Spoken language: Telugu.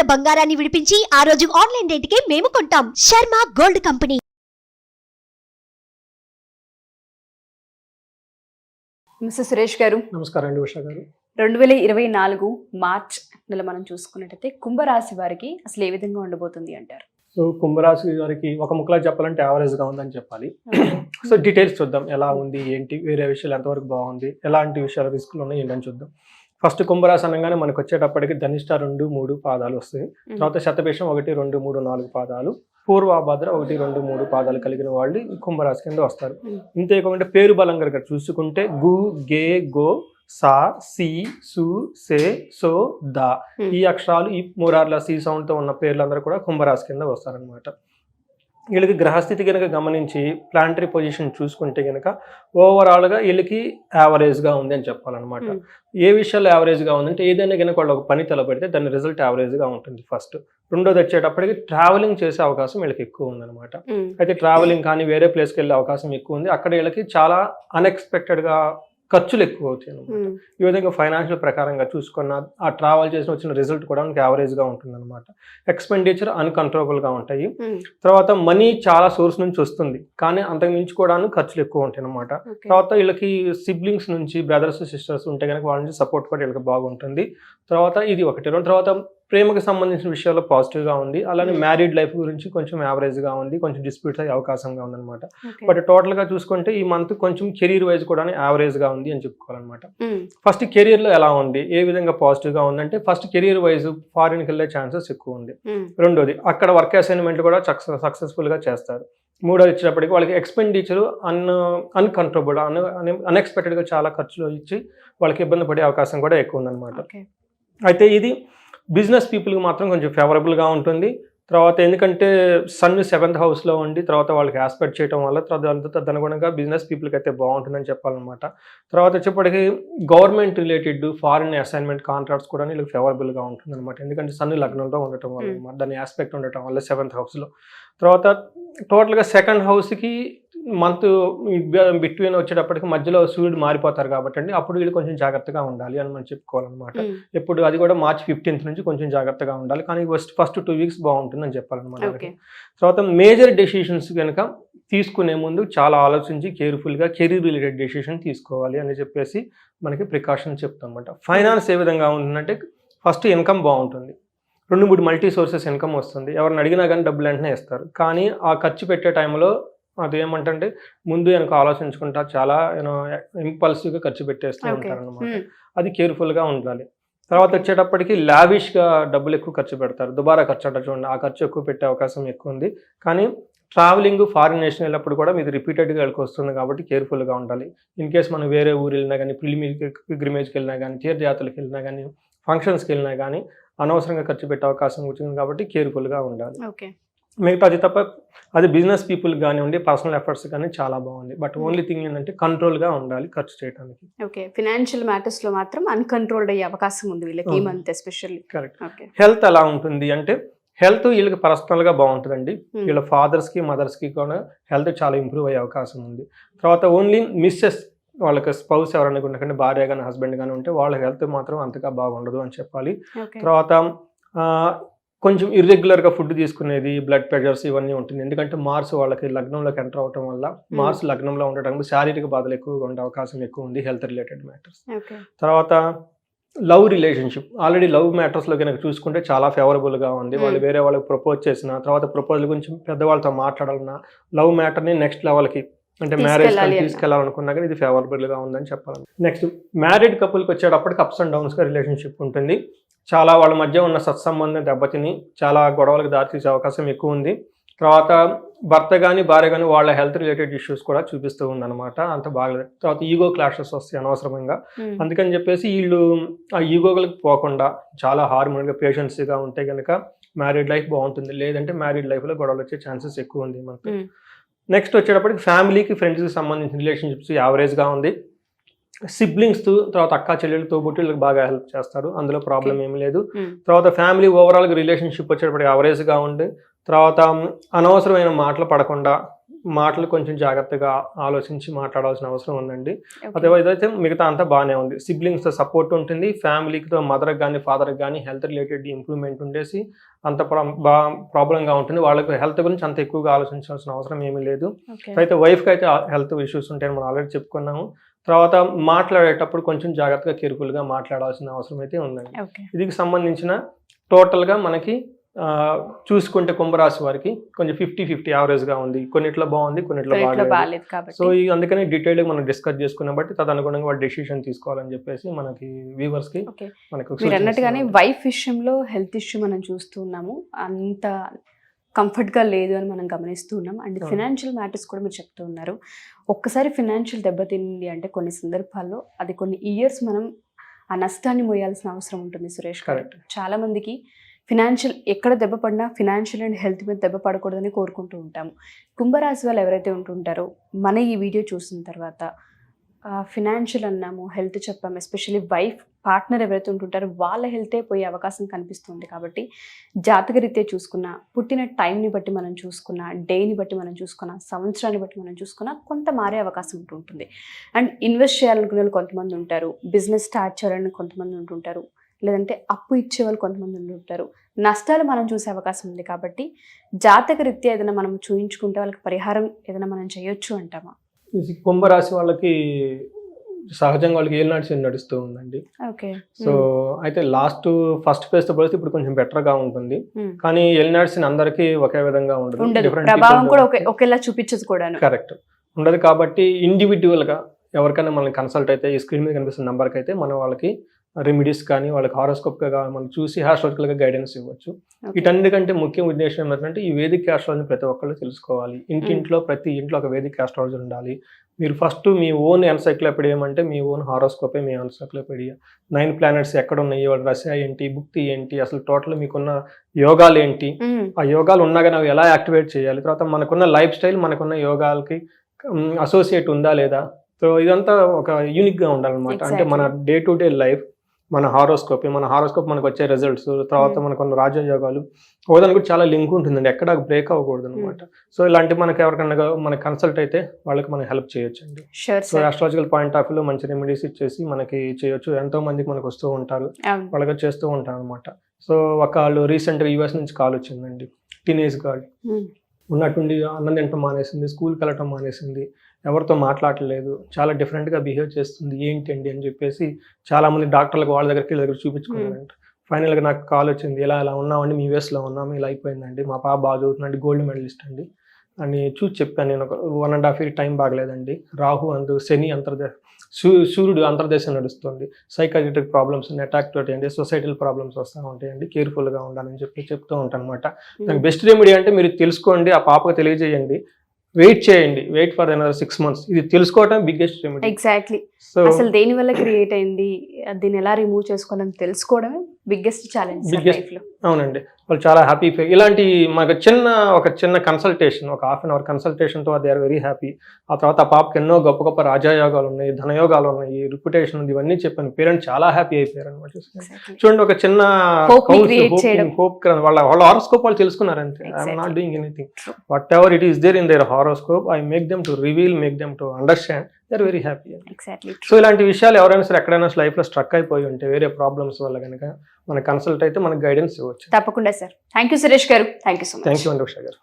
ఉన్న బంగారాన్ని విడిపించి ఆ రోజు ఆన్లైన్ రేటుకే మేము కొంటాం. Sharma gold company. Mister Suresh garu నమస్కారం అండి ఉషా గారు. రెండు వేల ఇరవై నాలుగు మార్చ్ నెల మనం చూసుకున్నట్టయితే కుంభరాశి వారికి అసలు ఏ విధంగా ఉండబోతుంది అంటారు? సో కుంభరాశి గారికి ఒక ముక్కలా చెప్పాలంటే యావరేజ్గా ఉందని చెప్పాలి. సో డీటెయిల్స్ చూద్దాం. ఎలా ఉంది ఏంటి వేరే విషయాలు ఎంతవరకు బాగుంది ఎలాంటి విషయాలు రిస్కులు ఉన్నాయి ఏంటని చూద్దాం. ఫస్ట్ కుంభరాశి అనగానే మనకు వచ్చేటప్పటికి ధనిష్ట రెండు మూడు పాదాలు వస్తాయి. తర్వాత శతభిషం ఒకటి రెండు మూడు నాలుగు పాదాలు. పూర్వాభద్ర ఒకటి రెండు మూడు పాదాలు కలిగిన వాళ్ళు ఈ కుంభరాశి కింద వస్తారు. Mm. ఇంతే కాకుండా పేరు బలం కనుక చూసుకుంటే గు గే గో సా సి సు సే సో దా. ఈ అక్షరాలు ఈ మూరార్ల సి సౌండ్తో ఉన్న పేర్లందరూ కూడా కుంభరాశి కింద వస్తారనమాట వీళ్ళకి గ్రహస్థితి కనుక గమనించి ప్లాంటరీ పొజిషన్ చూసుకుంటే కనుక ఓవరాల్గా వీళ్ళకి యావరేజ్గా ఉంది అని చెప్పాలన్నమాట. Hmm. ఏ విషయాల్లో యావరేజ్గా ఉందంటే ఏదైనా కనుక వాళ్ళు ఒక పని తలపెడితే దాని రిజల్ట్ యావరేజ్గా ఉంటుంది ఫస్ట్ రెండోది వచ్చేటప్పటికి ట్రావెలింగ్ చేసే అవకాశం వీళ్ళకి ఎక్కువ ఉందన్నమాట. ఉమ్, అయితే ట్రావెలింగ్ కానీ వేరే ప్లేస్కి వెళ్ళే అవకాశం ఎక్కువ ఉంది. అక్కడ వీళ్ళకి చాలా అన్ఎక్స్పెక్టెడ్గా ఖర్చులు ఎక్కువ అవుతాయి అన్నమాట. ఉమ్, ఈ విధంగా ఫైనాన్షియల్ ప్రకారంగా చూసుకున్న ఆ ట్రావెల్ చేసిన వచ్చిన రిజల్ట్ కూడా మనకి యావరేజ్గా ఉంటుంది అనమాట ఎక్స్పెండిచర్ అన్కంట్రోలబుల్గా ఉంటాయి. తర్వాత మనీ చాలా సోర్స్ నుంచి వస్తుంది. కానీ అంతకు మించి కూడా ఖర్చులు ఎక్కువ ఉంటాయి అనమాట. తర్వాత వీళ్ళకి సిబ్లింగ్స్ నుంచి బ్రదర్స్ సిస్టర్స్ ఉంటే కనుక వాళ్ళ నుంచి సపోర్ట్ కూడా వీళ్ళకి బాగుంటుంది. తర్వాత ఇది ఒకటి. తర్వాత ప్రేమకు సంబంధించిన విషయాల్లో పాజిటివ్గా ఉంది. అలానే. మ్యారీడ్ లైఫ్ గురించి కొంచెం యావరేజ్గా ఉంది. కొంచెం డిస్ప్యూట్స్ అయ్యే అవకాశంగా ఉందన్నమాట. బట్ టోటల్గా చూసుకుంటే ఈ మంత్ కొంచెం కెరీర్ వైజ్ కూడా యావరేజ్గా ఉంది అని చెప్పుకోవాలన్నమాట. ఫస్ట్ కెరీర్లో ఎలా ఉంది? ఏ విధంగా పాజిటివ్గా ఉందంటే ఫస్ట్ కెరీర్ వైజ్ ఫారిన్కి వెళ్ళే ఛాన్సెస్ ఎక్కువ ఉంది. రెండోది అక్కడ వర్క్ అసైన్మెంట్ కూడా సక్సెస్ సక్సెస్ఫుల్గా చేస్తారు. మూడోది వచ్చేటప్పటికి వాళ్ళకి ఎక్స్పెండిచర్ అన్ అన్కంట్రోలబుల్ అన్ అన్ఎక్స్పెక్టెడ్గా చాలా ఖర్చులు ఇచ్చి వాళ్ళకి ఇబ్బంది పడే అవకాశం కూడా ఎక్కువ ఉందన్నమాట. అయితే ఇది బిజినెస్ పీపుల్కి మాత్రం కొంచెం ఫేవరబుల్గా ఉంటుంది. తర్వాత ఎందుకంటే సన్ సెవెంత్ హౌస్లో ఉండి తర్వాత వాళ్ళకి ఆస్పెక్ట్ చేయడం వల్ల తర్వాత తదనుగుణంగా బిజినెస్ పీపుల్కి అయితే బాగుంటుందని చెప్పాలన్నమాట. తర్వాత వచ్చేప్పటికి government related foreign assignment contracts కూడా వీళ్ళకి ఫేవరబుల్గా ఉంటుంది అనమాట ఎందుకంటే సన్ లగ్నంలో ఉండటం వల్ల. అన్నమాట. దాని ఆస్పెక్ట్ ఉండటం వల్ల సెవెంత్ హౌస్లో. తర్వాత టోటల్గా సెకండ్ హౌస్కి మంత్ బిట్వీన్ వచ్చేటప్పటికి మధ్యలో సూర్యుడు మారిపోతారు కాబట్టి అండి అప్పుడు వీళ్ళు కొంచెం జాగ్రత్తగా ఉండాలి అని మనం చెప్పుకోవాలన్నమాట. ఉమ్, ఎప్పుడు అది కూడా మార్చ్ ఫిఫ్టీన్త్ నుంచి కొంచెం జాగ్రత్తగా ఉండాలి. కానీ ఫస్ట్ ఫస్ట్ టూ వీక్స్ బాగుంటుందని చెప్పాలన్నమాట. తర్వాత మేజర్ డెసిషన్స్ కనుక తీసుకునే ముందు చాలా ఆలోచించి కేర్ఫుల్గా కెరీర్ రిలేటెడ్ డెసిషన్ తీసుకోవాలి అని చెప్పేసి మనకి ప్రికాషన్ చెప్తాం అనమాట ఫైనాన్స్ ఏ విధంగా ఉంటుందంటే ఫస్ట్ ఇన్కమ్ బాగుంటుంది. రెండు మూడు మల్టీ సోర్సెస్ ఇన్కమ్ వస్తుంది. ఎవరిని అడిగినా కానీ డబ్బులు వెంటనే ఇస్తారు. కానీ ఆ ఖర్చు పెట్టే టైంలో అది ఏమంటే ముందు వెనక ఆలోచించుకుంటా చాలా యూనో ఇంపల్సివ్గా ఖర్చు పెట్టేస్తూ ఓకే. ఉంటారు అనమాట ఉమ్, అది కేర్ఫుల్గా ఉండాలి. తర్వాత వచ్చేటప్పటికి లావిష్గా డబ్బులు ఎక్కువ ఖర్చు పెడతారు. దుబారా ఖర్చు అంటారు చూడండి ఆ ఖర్చు ఎక్కువ పెట్టే అవకాశం ఎక్కువ ఉంది. కానీ ట్రావెలింగ్ ఫారిన్ నేషన్ వెళ్ళినప్పుడు కూడా మీకు రిపీటెడ్గా వెళ్ళి వస్తుంది కాబట్టి కేర్ఫుల్గా ఉండాలి. ఇన్ కేస్ మనం వేరే ఊరు వెళ్ళినా కానీ పిల్గ్రిమేజ్కి వెళ్ళినా కానీ తీర్థయాత్రలకు వెళ్ళినా కానీ ఫంక్షన్స్కి వెళ్ళినా కానీ అనవసరంగా ఖర్చు పెట్టే అవకాశం ఉంటుంది కాబట్టి కేర్ఫుల్గా ఉండాలి. ఓకే. మిగతా అది తప్ప అది బిజినెస్ పీపుల్ కానివ్వండి పర్సనల్ ఎఫర్ట్స్ కానీ చాలా బాగుంది. బట్ ఓన్లీ థింగ్ ఏంటంటే కంట్రోల్గా ఉండాలి ఖర్చు చేయడానికి ఓకే. ఫినాన్షియల్ మ్యాటర్స్లో మాత్రం అన్కంట్రోల్డ్ అయ్యే అవకాశం ఉంది వీళ్ళకి ఈ అవును. Month especially. Correct okay. Health ఎలా ఉంటుంది అంటే హెల్త్ వీళ్ళకి పర్సనల్గా బాగుంటుందండి. Hmm. వీళ్ళ ఫాదర్స్కి మదర్స్కి కూడా హెల్త్ చాలా ఇంప్రూవ్ అయ్యే అవకాశం ఉంది. తర్వాత ఓన్లీ మిస్సెస్ వాళ్ళకి స్పౌస్ ఎవరైనా ఉండకండి భార్య కానీ హస్బెండ్ కానీ ఉంటే వాళ్ళ హెల్త్ మాత్రం అంతగా బాగుండదు అని చెప్పాలి. తర్వాత కొంచెం ఇర్రెగ్యులర్గా ఫుడ్ తీసుకునేది బ్లడ్ ప్రెషర్స్ ఇవన్నీ ఉంటుంది. ఎందుకంటే మార్స్ వాళ్ళకి లగ్నంలోకి ఎంటర్ అవడం వల్ల మార్స్ లగ్నంలో ఉండటం శారీరక బాధలు ఎక్కువగా ఉండే అవకాశం ఎక్కువ ఉంది హెల్త్ రిలేటెడ్ మ్యాటర్స్ తర్వాత లవ్ రిలేషన్షిప్ ఆల్రెడీ లవ్ మ్యాటర్స్లో కనుక చూసుకుంటే చాలా ఫేవరబుల్గా ఉంది. వాళ్ళు Hmm. వేరే వాళ్ళకి ప్రపోజ్ చేసిన తర్వాత ప్రపోజల్ గురించి పెద్దవాళ్ళతో మాట్లాడాలన్నా లవ్ మ్యాటర్ని నెక్స్ట్ లెవెల్కి అంటే మ్యారేజ్. తీసుకెళ్ళాలనుకున్నా కానీ ఇది ఫేవరబుల్గా ఉందని చెప్పాలి. నెక్స్ట్ మ్యారీడ్ కపుల్కి వచ్చేటప్పటికి అప్స్ అండ్ డౌన్స్గా రిలేషన్షిప్ ఉంటుంది. చాలా వాళ్ళ మధ్య ఉన్న సత్సంబంధం దెబ్బతిని చాలా గొడవలకు దారితీసే అవకాశం ఎక్కువ ఉంది. తర్వాత భర్త కానీ భార్య కానీ వాళ్ళ హెల్త్ రిలేటెడ్ ఇష్యూస్ కూడా చూపిస్తూ ఉందన్నమాట. అంత బాగలేదు. తర్వాత ఈగో క్లాషెస్ వస్తాయి అనవసరంగా. అందుకని చెప్పేసి వీళ్ళు ఆ ఈగోలకు పోకుండా చాలా హార్మోన్గా పేషెన్స్గా ఉంటే కనుక మ్యారీడ్ లైఫ్ బాగుంటుంది. లేదంటే మ్యారీడ్ లైఫ్లో గొడవలు వచ్చే ఛాన్సెస్ ఎక్కువ ఉంది మనకి. నెక్స్ట్ వచ్చేటప్పటికి ఫ్యామిలీకి ఫ్రెండ్స్కి సంబంధించిన రిలేషన్షిప్స్ యావరేజ్గా ఉంది. సిబ్లింగ్స్ తర్వాత అక్క చెల్లెలతో వీళ్ళకి బాగా హెల్ప్ చేస్తారు. అందులో ప్రాబ్లం ఏమీ లేదు. తర్వాత ఫ్యామిలీ ఓవరాల్గా రిలేషన్షిప్ వచ్చేటప్పటికి యావరేజ్గా ఉంది తర్వాత అనవసరమైన మాటలు పడకుండా మాటలు కొంచెం జాగ్రత్తగా ఆలోచించి మాట్లాడాల్సిన అవసరం ఉందండి. అదర్వైజ్ అయితే మిగతా అంతా బాగానే ఉంది సిబ్లింగ్స్తో సపోర్ట్ ఉంటుంది ఫ్యామిలీతో మదర్ కానీ ఫాదర్ కానీ హెల్త్ రిలేటెడ్ ఇంప్రూవ్మెంట్ ఉండేసి అంత ప్రా- బా ప్రాబ్లంగా ఉంటుంది వాళ్ళకి హెల్త్ గురించి అంత ఎక్కువగా ఆలోచించాల్సిన అవసరం ఏమీ లేదు. అయితే వైఫ్కి అయితే హెల్త్ ఇష్యూస్ ఉంటాయని మనం ఆల్రెడీ చెప్పుకున్నాము తర్వాత మాట్లాడేటప్పుడు కొంచెం జాగ్రత్తగా కేర్ఫుల్గా మాట్లాడాల్సిన అవసరం అయితే ఉందండి. దీనికి సంబంధించిన టోటల్గా మనకి చూసుకుంటే కుంభరాశి వారికి కొంచెం ఫిఫ్టీ ఫిఫ్టీ యావరేజ్గా ఉంది. కొన్నిట్లో బాగుంది కొన్నిట్లో ఇట్లా బాగాలేదు. సో ఈ అందుకనే డీటెయిల్గా మనం డిస్కస్ చేసుకున్న బట్టి తదనుగుణంగా వాళ్ళు డెసిషన్ తీసుకోవాలని చెప్పేసి మనకి వ్యూవర్స్కి మనకు మీరు అన్నట్టుగానే. వైఫ్ విషయంలో హెల్త్ ఇష్యూ మనం చూస్తున్నాము అంత కంఫర్ట్గా లేదు అని మనం గమనిస్తూ ఉన్నాం. అండ్. ఫినాన్షియల్ మ్యాటర్స్ కూడా మీరు చెప్తూ ఉన్నారు. ఒక్కసారి ఫినాన్షియల్ దెబ్బతింది అంటే కొన్ని సందర్భాల్లో అది కొన్ని ఇయర్స్ మనం ఆ నష్టాన్ని మోయాల్సిన అవసరం ఉంటుంది సురేష్ గారు. చాలా మందికి ఫినాన్షియల్ ఎక్కడ దెబ్బ పడినా ఫినాన్షియల్ అండ్ హెల్త్ మీద దెబ్బ పడకూడదని కోరుకుంటూ ఉంటాము. కుంభరాశి వాళ్ళు ఎవరైతే ఉంటుంటారో మన ఈ వీడియో చూసిన తర్వాత ఫినాన్షియల్ అన్నాము హెల్త్ చెప్పాము ఎస్పెషల్లీ వైఫ్ పార్ట్నర్ ఎవరైతే ఉంటుంటారో వాళ్ళ హెల్తే పోయే అవకాశం కనిపిస్తుంది కాబట్టి జాతక రీత్యా చూసుకున్న పుట్టిన టైంని బట్టి మనం చూసుకున్న డేని బట్టి మనం చూసుకున్న సంవత్సరాన్ని బట్టి మనం చూసుకున్న కొంత మారే అవకాశం ఉంటుంటుంది. అండ్ ఇన్వెస్ట్ చేయాలనుకునే వాళ్ళు కొంతమంది ఉంటారు బిజినెస్ స్టార్ట్ చేయాలని కొంతమంది ఉంటుంటారు. లేదంటే అప్పు ఇచ్చే వాళ్ళు కొంతమంది ఉంటుంటారు నష్టాలు మనం చూసే అవకాశం ఉంది కాబట్టి జాతక రీత్యా ఏదైనా మనం చూయించుకుంటే వాళ్ళకి పరిహారం ఏదైనా మనం చేయొచ్చు అంటామా? కుంభరాశి వాళ్ళకి సహజంగా వాళ్ళకి ఏలినాటి శని నడుస్తూ ఉందండి. ఓకే. సో అయితే లాస్ట్ ఫస్ట్ ఫేజ్తో పోలిస్తే ఇప్పుడు కొంచెం బెటర్గా ఉంటుంది. కానీ ఎలినాటి శని అందరికీ ఒకే విధంగా ఉండదు. ప్రభావం కూడా ఒకేలా చూపించదు కరెక్ట్ ఉండదు కాబట్టి ఇండివిజువల్గా ఎవరికైనా మనకి కన్సల్ట్ అయితే ఈ స్క్రీన్ మీద కనిపిస్తున్న నంబర్కి అయితే మనం వాళ్ళకి రెమెడీస్ కానీ వాళ్ళకి హారోస్కోప్గా మనం చూసి హాస్ట్రాలజికల్గా గైడెన్స్ ఇవ్వచ్చు. వీటన్నిటికంటే ముఖ్య ఉద్దేశం ఏంటంటే ఈ వేదిక ఆస్ట్రాలజీ ప్రతి ఒక్కళ్ళు తెలుసుకోవాలి. ఇంటింట్లో ప్రతి ఇంట్లో ఒక వేదిక ఆస్ట్రాలజీ ఉండాలి. మీరు ఫస్ట్ మీ ఓన్ ఎన్సైక్లోపీడియా ఏమంటే మీ ఓన్ హారోస్కోపే మీ ఎన్సైక్లోపీడియా. నైన్ ప్లానెట్స్ ఎక్కడ ఉన్నాయి వాళ్ళ రష్యా ఏంటి బుక్తి ఏంటి అసలు టోటల్ మీకున్న యోగాలు ఏంటి. ఆ యోగాలు ఉన్నా కానీ అవి ఎలా యాక్టివేట్ చేయాలి? తర్వాత మనకున్న లైఫ్ స్టైల్ మనకున్న యోగాలకి అసోసియేట్ ఉందా లేదా? సో ఇదంతా ఒక యూనిక్గా ఉండాలన్నమాట. అంటే మన డే టు డే లైఫ్. మన హారోస్కోప్ మన హారోస్కోప్ మనకు వచ్చే రిజల్ట్స్ తర్వాత Hmm. మనకున్న రాజయోగాలు ఒకదానికి కూడా చాలా లింక్ ఉంటుందండి. ఎక్కడ బ్రేక్ అవ్వకూడదు అనమాట సో ఇలాంటి మనకి ఎవరికన్నా మనకి కన్సల్ట్ అయితే వాళ్ళకి మనం హెల్ప్ చేయొచ్చు అండి సో ఆస్ట్రాలజికల్ పాయింట్ ఆఫ్ వ్యూలో మంచి రెమెడీస్ ఇచ్చేసి మనకి చేయొచ్చు. ఎంతో మందికి మనకు వస్తూ ఉంటారు. వాళ్ళగా చేస్తూ ఉంటాను అనమాట సో ఒక వాళ్ళు రీసెంట్గా యూఎస్ నుంచి కాల్ వచ్చిందండి. టీనేజ్ గర్ల్ మ్మ్. ఉన్నట్టుండి అన్నం తినటం మానేసింది స్కూల్కి వెళ్ళటం మానేసింది. ఎవరితో మాట్లాడలేదు చాలా డిఫరెంట్గా బిహేవ్ చేస్తుంది ఏంటి అండి అని చెప్పేసి చాలా మంది డాక్టర్లకు వాళ్ళ దగ్గరికి వీళ్ళ దగ్గర చూపించుకున్నారంట ఫైనల్గా నాకు కాల్ వచ్చింది ఇలా ఇలా ఉన్నామండి మీ యూఎస్లో ఉన్నాము? ఇలా అయిపోయిందండి. మా పాప బాగా చదువుతుందండి గోల్డ్ మెడలిస్ట్ అండి. అని చూసి చెప్పాను నేను ఒక one and half year time బాగలేదండి. Rahu అందు శని అంతర్దేశ సూ సూర్యుడు అంతర్దేశం నడుస్తుంది. సైకాలజిటిక్ ప్రాబ్లమ్స్ అటాక్ అండి సొసైటల్ ప్రాబ్లమ్స్ వస్తూ ఉంటాయండి. కేర్ఫుల్గా ఉండాలని చెప్పి చెప్తూ ఉంటాను అనమాట దానికి బెస్ట్ రెమెడీ అంటే మీరు తెలుసుకోండి ఆ పాపకు తెలియజేయండి. వెయిట్ చేయండి. Wait for another six months ఇది తెలుసుకోవటం బిగ్గెస్ట్ రెమెడీ ఎగ్జాక్ట్లీ సో అసలు దేని వల్ల క్రియేట్ అయింది? దీన్ని ఎలా రిమూవ్ చేసుకోవాలని తెలుసుకోవడమే బిగ్గెస్ట్ ఛాలెంజ్లో. అవునండి. వాళ్ళు చాలా హ్యాపీ ఇలాంటి మాకు చిన్న ఒక చిన్న కన్సల్టేషన్ ఒక హాఫ్ అన్ అవర్ కన్సల్టేషన్తో దే ఆర్ వెరీ హ్యాపీ ఆ తర్వాత ఆ పాపకి ఎన్నో గొప్ప గొప్ప రాజయోగాలు ఉన్నాయి ధనయోగాలు ఉన్నాయి రిప్యుటేషన్ ఉంది ఇవన్నీ చెప్పాను. పేరెంట్స్ చాలా హ్యాపీ అయిపోయారు అనమాట చూడండి ఒక చిన్న. హోప్ వాళ్ళ వాళ్ళ హారోస్కోప్ వాళ్ళు తెలుసుకున్నారు అంతే. I'm. Not doing anything. Whatever it is there in their horoscope I make them to reveal make them to understand are very happy exactly so ఇలాంటి విషయాలు ఎవరైనా సరే ఎక్కడైనా లైఫ్లో స్ట్రక్ అయిపోయి ఉంటే వేరే ప్రాబ్లమ్స్ వల్ల కనుక మన కన్సల్ట్ అయితే మనకు గైడెన్స్ ఇవ్వచ్చు. తప్పకుండా sir thank you Suresh garu. Thank you so thank much you అండి ఉషా గారు.